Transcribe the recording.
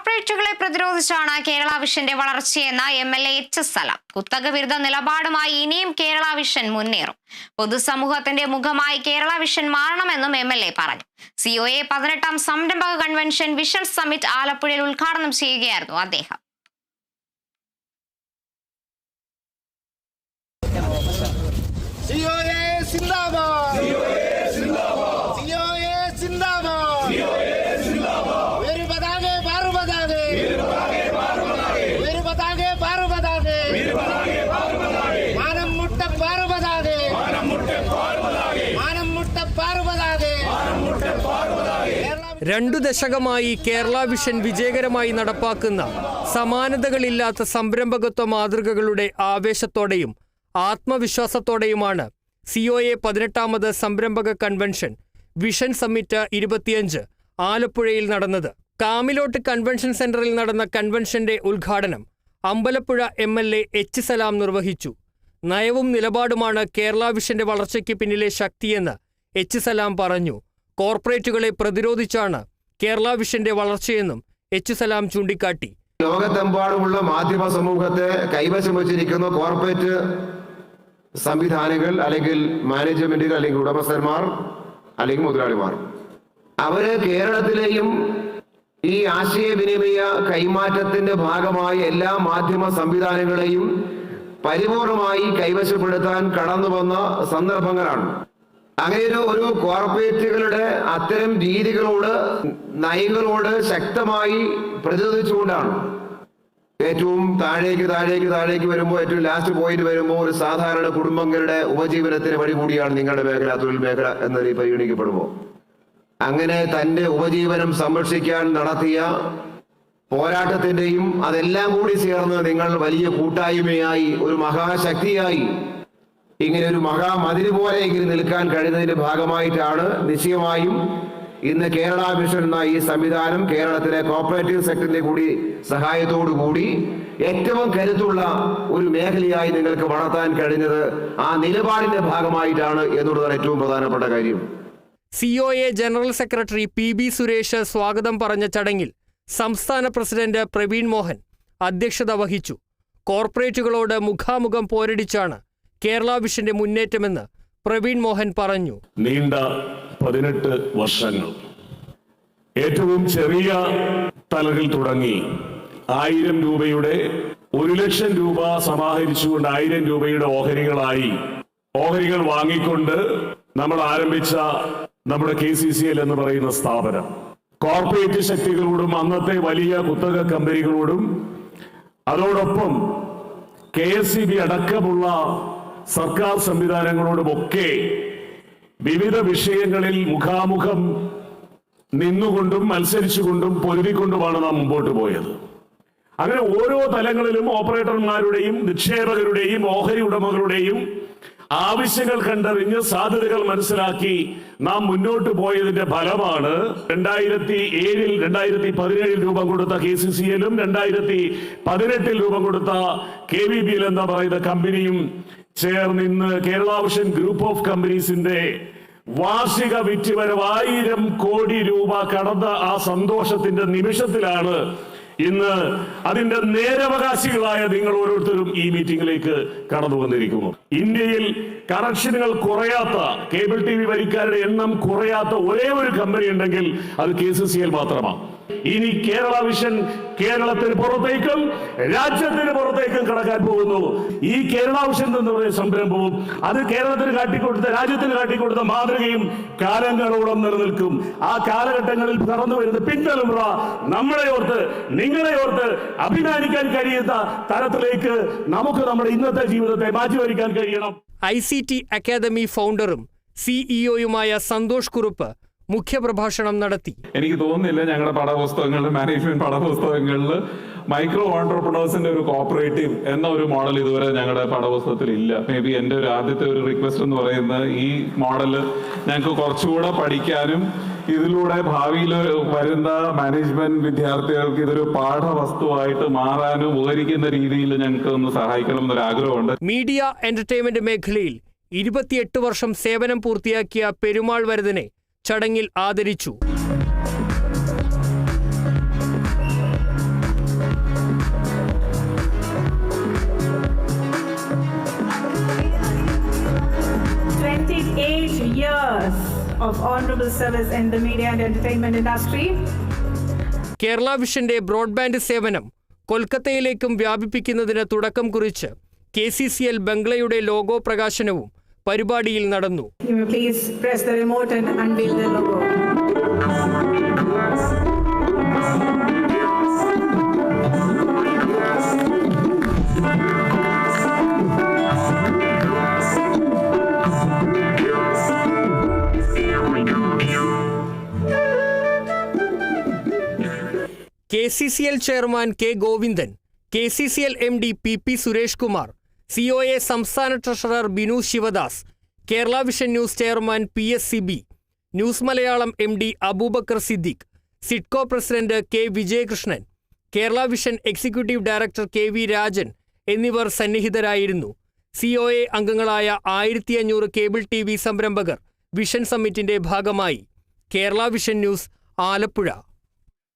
കോർപ്പറേറ്റുകളെ പ്രതിരോധിച്ചാണ് കേരള വിഷന്റെ വളർച്ചയെന്ന M L A H Salam. കുത്തക വിരുദ്ധ നിലപാടുമായി ഇനിയും കേരള വിഷൻ മുന്നേറും. പൊതുസമൂഹത്തിന്റെ മുഖമായി കേരള വിഷൻ മാറണമെന്നും എം എൽ എ പറഞ്ഞു. സി ഒ എ പതിനെട്ടാം സംരംഭക കൺവെൻഷൻ വിഷൻ സമ്മിറ്റ് ആലപ്പുഴയിൽ ഉദ്ഘാടനം ചെയ്യുകയായിരുന്നു അദ്ദേഹം. സിഒഎ സിന്ദാബാദ്. രണ്ടു ദശകമായി കേരള വിഷൻ വിജയകരമായി നടപ്പാക്കുന്ന സമാനതകളില്ലാത്ത സംരംഭകത്വ മാതൃകകളുടെ ആവേശത്തോടെയും ആത്മവിശ്വാസത്തോടെയുമാണ് സി ഒ എ പതിനെട്ടാമത് സംരംഭക കൺവെൻഷൻ വിഷൻ സമ്മിറ്റ് ഇരുപത്തിയഞ്ച് ആലപ്പുഴയിൽ നടന്നത്. കാമിലോട്ട് കൺവെൻഷൻ സെന്ററിൽ നടന്ന കൺവെൻഷന്റെ ഉദ്ഘാടനം Ambalappuzha M L A H Salam നിർവഹിച്ചു. നയവും നിലപാടുമാണ് കേരള വിഷന്റെ വളർച്ചയ്ക്ക് പിന്നിലെ ശക്തിയെന്ന് എച്ച് സലാം പറഞ്ഞു. കോർപ്പറേറ്റുകളെ പ്രതിരോധിച്ചാണ് കേരള വിഷന്റെ വളർച്ചയെന്നും എച്ച് സലാം ചൂണ്ടിക്കാട്ടി. ലോകത്തെമ്പാടുമുള്ള മാധ്യമ സമൂഹത്തെ കൈവശം വച്ചിരിക്കുന്ന കോർപ്പറേറ്റ് സംവിധാനങ്ങൾ അല്ലെങ്കിൽ മാനേജ്മെന്റുകൾ അല്ലെങ്കിൽ ഉടമസ്ഥന്മാർ അല്ലെങ്കിൽ മുതലാളിമാർ. അവർ കേരളത്തിലെയും ഈ ആശയവിനിമയ കൈമാറ്റത്തിന്റെ ഭാഗമായ എല്ലാ മാധ്യമ സംവിധാനങ്ങളെയും പരിപൂർണമായി കൈവശപ്പെടുത്താൻ കടന്നു വന്ന സന്ദർഭങ്ങളാണ്. അങ്ങനെ ഒരു കോർപ്പറേറ്റുകളുടെ അത്തരം രീതികളോട് നയങ്ങളോട് ശക്തമായി പ്രതിരോധിച്ചുകൊണ്ടാണ് ഏറ്റവും താഴേക്ക് താഴേക്ക് താഴേക്ക് വരുമ്പോൾ ഏറ്റവും ലാസ്റ്റ് പോയിന്റ് വരുമ്പോൾ ഒരു സാധാരണ കുടുംബങ്ങളുടെ ഉപജീവനത്തിന് വഴി കൂടിയാണ് നിങ്ങളുടെ മേഖല തൊഴിൽ മേഖല രീതി പരിഗണിക്കപ്പെടുമ്പോൾ. അങ്ങനെ തന്റെ ഉപജീവനം സംരക്ഷിക്കാൻ നടത്തിയ പോരാട്ടത്തിന്റെയും അതെല്ലാം കൂടി ചേർന്ന് നിങ്ങൾ വലിയ കൂട്ടായ്മയായി ഒരു മഹാശക്തിയായി ഇങ്ങനെ ഒരു മഹാമതിര് പോലെ ഇങ്ങനെ നിൽക്കാൻ കഴിയുന്നതിന്റെ ഭാഗമായിട്ടാണ് നിശ്ചയമായും ഇന്ന് കേരള മിഷൻ എന്ന ഈ സംവിധാനം കേരളത്തിലെ കോപ്പറേറ്റീവ് സെക്ടറിന്റെ കൂടി സഹായത്തോടു കൂടി ഏറ്റവും കരുത്തുള്ള ഒരു മേഖലയായി നിങ്ങൾക്ക് വളർത്താൻ കഴിഞ്ഞത് ആ നിലപാടിന്റെ ഭാഗമായിട്ടാണ് എന്നുള്ളതാണ് ഏറ്റവും പ്രധാനപ്പെട്ട കാര്യം. COA general secretary P B Suresh സ്വാഗതം പറഞ്ഞ ചടങ്ങിൽ സംസ്ഥാന പ്രസിഡന്റ് പ്രവീൺ മോഹൻ അധ്യക്ഷത വഹിച്ചു. കോർപ്പറേറ്റുകളോട് മുഖാമുഖം പോരടിച്ചാണ് കേരള വിഷന്റെ മുന്നേറ്റമെന്ന് പ്രവീൺ മോഹൻ പറഞ്ഞു. നീണ്ട പതിനെട്ട് വർഷങ്ങൾ. ഏറ്റവും ചെറിയ തലകൾ തുടങ്ങി ആയിരം രൂപയുടെ ഒരു ലക്ഷം രൂപ സമാഹരിച്ചുകൊണ്ട് ആയിരം രൂപയുടെ ഓഹരികളായി ഓഹരികൾ വാങ്ങിക്കൊണ്ട് നമ്മൾ ആരംഭിച്ച നമ്മുടെ കെ സി സി എൽ എന്ന് പറയുന്ന സ്ഥാപനം. കോർപ്പറേറ്റ് ശക്തികളോടും അന്നത്തെ വലിയ കുത്തക കമ്പനികളോടും അതോടൊപ്പം കെ എസ് സി ബി അടക്കമുള്ള സർക്കാർ സംവിധാനങ്ങളോടുമൊക്കെ വിവിധ വിഷയങ്ങളിൽ മുഖാമുഖം നിന്നുകൊണ്ടും മത്സരിച്ചുകൊണ്ടും പൊരുതിക്കൊണ്ടുമാണ് നാം മുമ്പോട്ട് പോയത്. അങ്ങനെ ഓരോ തലങ്ങളിലും ഓപ്പറേറ്റർമാരുടെയും നിക്ഷേപകരുടെയും ഓഹരി ഉടമകളുടെയും ആവശ്യങ്ങൾ കണ്ടറിഞ്ഞ് സാധ്യതകൾ മനസ്സിലാക്കി നാം മുന്നോട്ട് പോയതിന്റെ ഫലമാണ് രണ്ടായിരത്തി ഏഴിൽ രണ്ടായിരത്തി പതിനേഴിൽ രൂപം കൊടുത്ത കെ സി സി എല്ലും രണ്ടായിരത്തി പതിനെട്ടിൽ രൂപം കൊടുത്ത കെ വി ബി എൽ എന്ന പറയുന്ന കമ്പനിയും ചേർന്ന് ഇന്ന് കേരള വിഷൻ ഗ്രൂപ്പ് ഓഫ് കമ്പനീസിന്റെ വാർഷിക വിറ്റുവരവ് ആയിരം കോടി രൂപ കടന്ന ആ സന്തോഷത്തിന്റെ നിമിഷത്തിലാണ് ഇന്ന് അതിന്റെ നേരവകാശികളായ നിങ്ങൾ ഓരോരുത്തരും ഈ മീറ്റിംഗിലേക്ക് കടന്നു വന്നിരിക്കുന്നു ഇന്ത്യയിൽ കണക്ഷനുകൾ കുറയാത്ത കേബിൾ ടി വി വരിക്കാരുടെ എണ്ണം കുറയാത്ത ഒരേ ഒരു കമ്പനി ഉണ്ടെങ്കിൽ അത് കെ സി സി എൽ മാത്രമാണ്. ഇനി കേരള വിഷൻ കേരളത്തിന് പുറത്തേക്കും രാജ്യത്തിന് പുറത്തേക്കും കടക്കാൻ പോകുന്നു. ഈ കേരള വിഷൻ എന്ന് പറയുന്ന സംരംഭവും അത് കേരളത്തിന് കാട്ടിക്കൊടുത്ത രാജ്യത്തിന് കാട്ടിക്കൊടുത്ത മാതൃകയും കാലങ്ങളോളം നിലനിൽക്കും. ആ കാലഘട്ടങ്ങളിൽ കടന്നു വരുന്ന പിന്തലമുറ നമ്മളെ ഓർത്ത് നിങ്ങളെ ഓർത്ത് അഭിമാനിക്കാൻ കഴിയുന്ന തരത്തിലേക്ക് നമുക്ക് നമ്മുടെ ഇന്നത്തെ ജീവിതത്തെ മാറ്റിവരിക്കാൻ കഴിയണം. ഐ സി ടി അക്കാദമി ഫൗണ്ടറും സിഇഒയുമായ സന്തോഷ് കുറുപ്പ് മുഖ്യപ്രഭാഷണം നടത്തി. എനിക്ക് തോന്നുന്നില്ല ഞങ്ങളുടെ പാഠപുസ്തകങ്ങളിൽ മാനേജ്മെന്റ് പാഠപുസ്തകങ്ങളിൽ മൈക്രോ ഓണ്ടർപ്രണേഴ്സിന്റെ ഒരു കോപ്പറേറ്റീവ് എന്ന ഒരു മോഡൽ ഇതുവരെ ഞങ്ങളുടെ പാഠപുസ്തകത്തിൽ ഇല്ല മേ ബി എന്റെ ഒരു ആദ്യത്തെ ഒരു റിക്വസ്റ്റ് എന്ന് പറയുന്നത് ഈ മോഡൽ ഞങ്ങൾക്ക് കുറച്ചുകൂടെ പഠിക്കാനും ഇതിലൂടെ ഭാവിയിൽ വരുന്ന മാനേജ്മെന്റ് വിദ്യാർത്ഥികൾക്ക് ഇതൊരു പാഠവസ്തുവായിട്ട് മാറാനും ഉപകരിക്കുന്ന രീതിയിൽ ഞങ്ങൾക്ക് ഒന്ന് സഹായിക്കണം എന്നൊരു ആഗ്രഹമുണ്ട്. മീഡിയ എന്റർടൈൻമെന്റ് മേഖലയിൽ ഇരുപത്തിയെട്ട് വർഷം സേവനം പൂർത്തിയാക്കിയ പെരുമാൾ വരദനെ ചടങ്ങിൽ ആദരിച്ചു of honorable service in the media and entertainment industry. Kerala വിഷന്റെ broadband സേവനം കൊൽക്കത്തയിലേക്കും വ്യാപിപ്പിക്കുന്നതിന് തുടക്കം കുറിച്ച് കെ സി സി എൽ ബംഗ്ലയുടെ ലോഗോ പ്രകാശനവും പരിപാടിയിൽ നടന്നു. K C C L chairman K Govindan K C C L M D P P Suresh Kumar C O A സംസ്ഥാന treasurer Binu Sivadas Kerala vision news chairman P S Sibi news Malayalam M D Abubacker Siddique SIDCO president K Vijayakrishnan Kerala vision executive director K V Rajan എന്നിവർ സന്നിഹിതരായിരുന്നു. C O A അംഗങ്ങളായ ആയിരത്തി അഞ്ഞൂറ് cable T V സംരംഭകർ vision സമ്മിറ്റിന്റെ ഭാഗമായി. Kerala vision news Alappuzha.